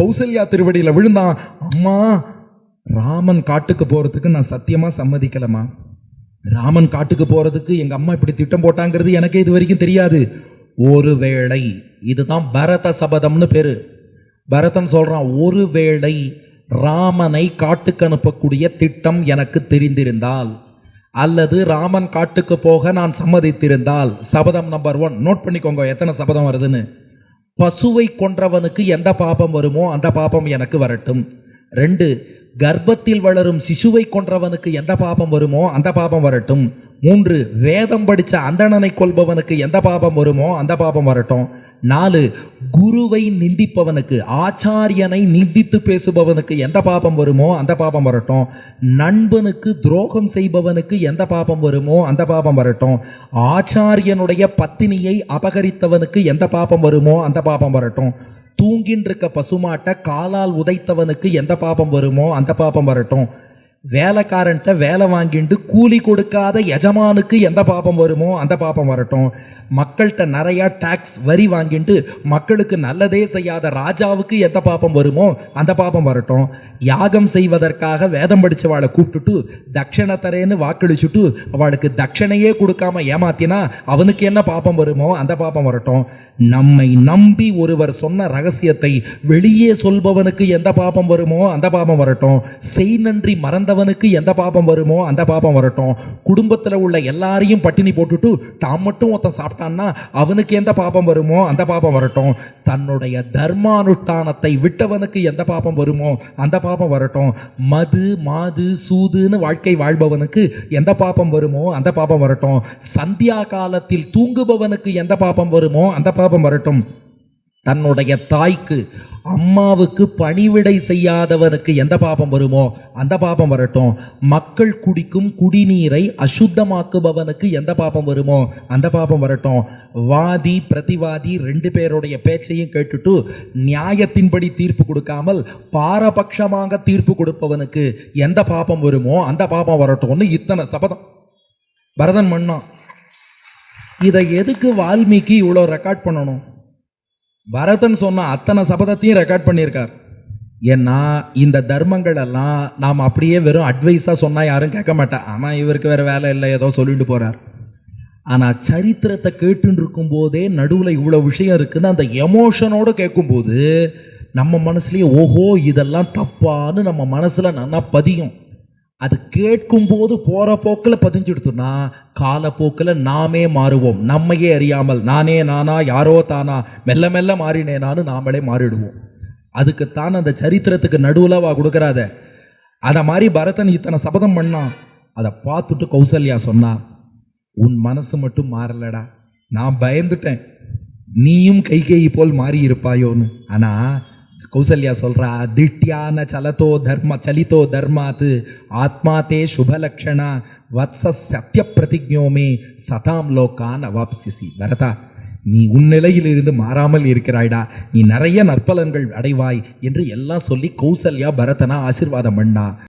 கௌசல்யா திருவடியில் விழுந்தான் அம்மா ராமன் காட்டுக்கு போகிறதுக்கு நான் சத்தியமாக சம்மதிக்கலம்மா. ராமன் காட்டுக்கு போகிறதுக்கு எங்கள் அம்மா இப்படி திட்டம் போட்டாங்கிறது எனக்கே இது வரைக்கும் தெரியாது. ஒருவேளை இதுதான் பரத சபதம்னு பேர். பரதன் சொல்கிறான் ஒருவேளை ராமனை காட்டுக்கு அனுப்பக்கூடிய திட்டம் எனக்கு தெரிந்திருந்தால் அல்லது ராமன் காட்டுக்கு போக நான் சம்மதித்திருந்தால் சபதம் நம்பர் ஒன் நோட் பண்ணிக்கோங்க எத்தனை சபதம் வருதுன்னு. பசுவை கொன்றவனுக்கு எந்த பாபம் வருமோ அந்த பாபம் எனக்கு வரட்டும். ரெண்டு கர்ப்பத்தில் வளரும் சிசுவை கொன்றவனுக்கு எந்த பாபம் வருமோ அந்த பாபம் வரட்டும். மூன்று வேதம் படித்த அந்தணனை கொள்பவனுக்கு எந்த பாபம் வருமோ அந்த பாபம் வரட்டும். நாலு குருவை நிந்திப்பவனுக்கு ஆச்சாரியனை நிந்தித்து பேசுபவனுக்கு எந்த பாபம் வருமோ அந்த பாபம் வரட்டும். நண்பனுக்கு துரோகம் செய்பவனுக்கு எந்த பாபம் வருமோ அந்த பாபம் வரட்டும். ஆச்சாரியனுடைய பத்தினியை அபகரித்தவனுக்கு எந்த பாபம் வருமோ அந்த பாபம் வரட்டும். தூங்கின்றிருக்க பசுமாட்டை காலால் உதைத்தவனுக்கு எந்த பாபம் வருமோ அந்த பாபம் வரட்டும். வேலைக்காரன்ட்ட வேலை வாங்கிட்டு கூலி கொடுக்காத எஜமானுக்கு எந்த பாபம் வருமோ அந்த பாபம் வரட்டும். மக்கள்கிட்ட நிறையா டேக்ஸ் வரி வாங்கிட்டு மக்களுக்கு நல்லதே செய்யாத ராஜாவுக்கு எந்த பாபம் வருமோ அந்த பாபம் வரட்டும். யாகம் செய்வதற்காக வேதம் படித்தவாளை கூப்பிட்டுட்டு தட்சணை தரேன்னு வாக்களிச்சுட்டு அவளுக்கு தட்சணையே கொடுக்காம ஏமாத்தினா அவனுக்கு என்ன பாபம் வருமோ அந்த பாபம் வரட்டும். நம்மை நம்பி ஒருவர் சொன்ன ரகசியத்தை வெளியே சொல்பவனுக்கு எந்த பாபம் வருமோ அந்த பாபம் வரட்டும். செய் நன்றி மறந்தவனுக்கு எந்த பாபம் வருமோ அந்த பாபம் வரட்டும். குடும்பத்தில் உள்ள எல்லாரையும் பட்டினி போட்டுட்டு தான் மட்டும் ஒருத்தன் மாட்டான்னா அவனுக்கு எந்த பாபம் வருமோ அந்த பாபம் வரட்டும். தன்னுடைய தர்மானுஷ்டானத்தை விட்டவனுக்கு எந்த பாபம் வருமோ அந்த பாபம் வரட்டும். மது மாது சூதுன்னு வாழ்க்கை வாழ்பவனுக்கு எந்த பாபம் வருமோ அந்த பாபம் வரட்டும். சந்தியா காலத்தில் தூங்குபவனுக்கு எந்த பாபம் வருமோ அந்த பாபம் வரட்டும். தன்னுடைய தாய்க்கு அம்மாவுக்கு பணிவிடை செய்யாதவனுக்கு எந்த பாபம் வருமோ அந்த பாபம் வரட்டும். மக்கள் குடிக்கும் குடிநீரை அசுத்தமாக்குபவனுக்கு எந்த பாபம் வருமோ அந்த பாபம் வரட்டும். வாதி பிரதிவாதி ரெண்டு பேருடைய பேச்சையும் கேட்டுட்டு நியாயத்தின்படி தீர்ப்பு கொடுக்காமல் பாரபட்சமாக தீர்ப்பு கொடுப்பவனுக்கு எந்த பாபம் வருமோ அந்த பாபம் வரட்டும்னு இத்தனை சபதம். பரதன் மன்னா இதை எதுக்கு வால்மீகி இவ்வளோ ரெக்கார்ட் பண்ணணும்? பரதன் சொன்ன அத்தனை சபதத்தையும் ரெக்கார்ட் பண்ணியிருக்கார். ஏன்னா இந்த தர்மங்கள் எல்லாம் நாம் அப்படியே வெறும் அட்வைஸாக சொன்னால் யாரும் கேட்க மாட்டா. ஆனால் இவருக்கு வேறு வேலை இல்லை ஏதோ சொல்லிட்டு போகிறார் ஆனால் சரித்திரத்தை கேட்டுன்னு இருக்கும்போதே நடுவில் இவ்வளோ விஷயம் இருக்குதுன்னு அந்த எமோஷனோடு கேட்கும்போது நம்ம மனசுலேயே ஓஹோ இதெல்லாம் தப்பான்னு நம்ம மனசில் நல்லா பதியும். அது கேட்கும்போது போகிற போக்கில் பதிஞ்சுடுத்துனா காலப்போக்கில் நாமே மாறுவோம். நம்மையே அறியாமல் நானே நானா யாரோ தானா மெல்ல மெல்ல மாறினேனான்னு நாமளே மாறிடுவோம். அதுக்குத்தான் அந்த சரித்திரத்துக்கு நடுவுலவா கொடுக்குறாத. அதை மாதிரி பரதன் இத்தனை சபதம் பண்ணான் அதை பார்த்துட்டு கௌசல்யா சொன்னா உன் மனசு மட்டும் மாறலடா. நான் பயந்துட்டேன். நீயும் கைகேயி போல் மாறி இருப்பாயோன்னு ஆனால் கௌசல்யா சொல்கிறா திட்யான சலதோ தர்ம சலிதோ தர்மாத்து ஆத்மா தே சுபலக்ஷணா வத்ச சத்திய பிரதிஜோமே சதாம் லோக்கான் அவாப்சிசி வரதா நீ உன் நிலையிலிருந்து மாறாமல் இருக்கிறாய்டா. நீ நிறைய நற்பலன்கள் அடைவாய் என்று எல்லாம் சொல்லி கௌசல்யா பரதனா ஆசிர்வாதம் பண்ணா.